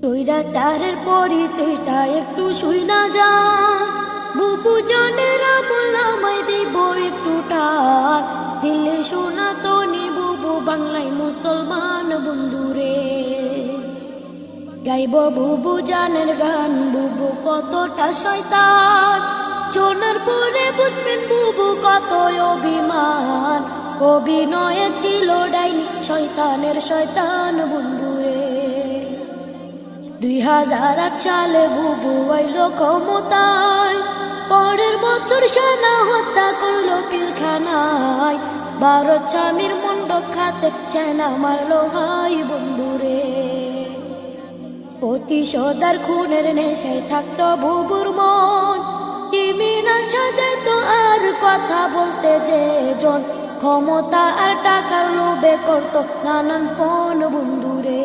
স্বৈরাচারের পরিচয়টা একটু শুই না যা বুবু জানের আমলামাই দিব একটু টার দিলে শোনা তো বুবু বাংলায় মুসলমান বন্ধুরে। গাইব বুবু জানের গান, বুবু কতটা শয়তান। শোনার পরে বুঝবেন বুবু কত অভিমান। অভিনয়ে ছিল ডাইনি, শয়তানের শয়তান বন্ধুরে। দুই হাজার আট সালে বুবু আইল ক্ষমতায়। পরের বছর সেনা হত্যা করল পিলখানায়। ভারত স্বামীর মন্ডক খাতে সেনা মারলো ভাই বন্ধুরে। প্রতিশোধার খুনের নেশায় থাকতো বুবুর মন। ক্রিমিনাল সাজাইতো আর কথা বলতে যে জন। ক্ষমতা আর টাকার লোভে করতো নানান পণ বন্ধুরে।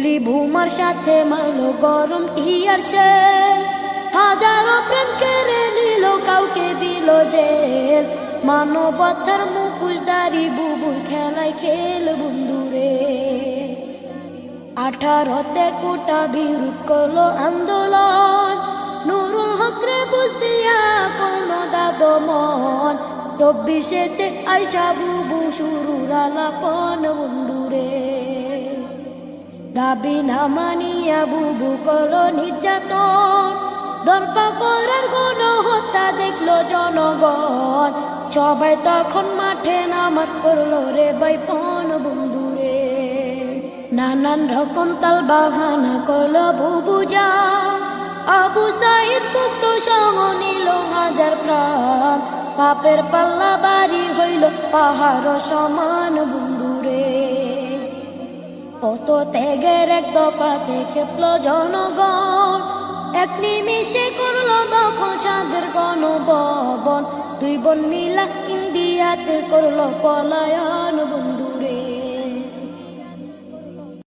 গুলি ভুমার সাথে মারলো গরম টিয়ার সে। হাজারো প্রেম কেড়ে নিল, কাউকে দিল জেল। মানবতার মুখোশধারী বুবুর খেলায় খেল বন্ধুরে। আঠারোতে কোটা বিরোধ করল আন্দোলন। নুরুল হকরে বুঝ দিয়া কোনো দাদো মন চব্বিশেতে আইসা বুবু শুরুর আলাপন বন্ধুরে। দাবি না মানিয়া বুবু করল নির্যাতন। দর্পা করার গণ হত্যা দেখল জনগণ। সবাই তখন মাঠে নামাজ করল রে বাইপন বন্ধুরে। নানান রকম তাল বাহানা করল বুবু যা। আবু সাইদ মুক্ত সহ নিল হাজার প্রাণ। পাপের পাল্লা বাড়ি হইল পাহাড় সমান বন্ধুরে কত ত্যাগের এক দফা দেখে জনগণ। এক নিমিষে করল তখন সাদের গণভবন। দুই বোন মিলা ইন্ডিয়াতে করল পলায়ন বন্ধু